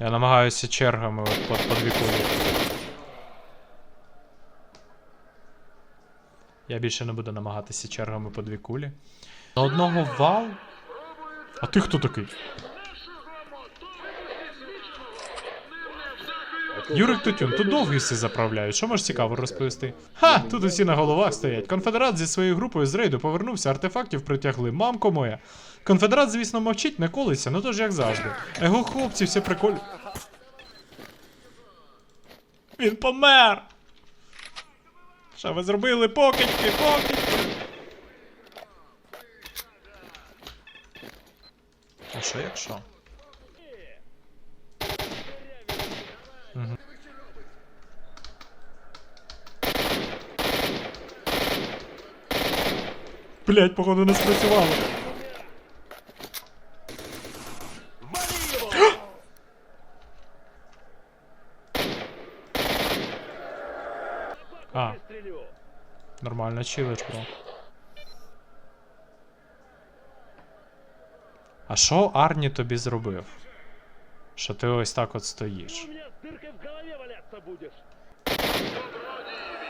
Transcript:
Я намагаюся чергами от, по, дві кулі. Я більше не буду намагатися чергами по дві кулі. На одного вал. А ти хто такий? Юрик Тутюн, тут довгий все заправляють. Що можеш цікаво розповісти? Ха, тут усі на головах стоять. Конфедерат зі своєю групою з рейду повернувся, артефактів притягли. Мамко моя. Конфедерат, звісно, мовчить, не колиться, ну то ж як завжди. Його хлопці все приколь. Він помер! Що ви зробили? Покидьки, покидьки! А що якщо? Блять, походу не спрацювало. А, нормально чилиш, бро. А що Арні тобі зробив? Що ти ось так от стоїш? Драться будешь. Добродії!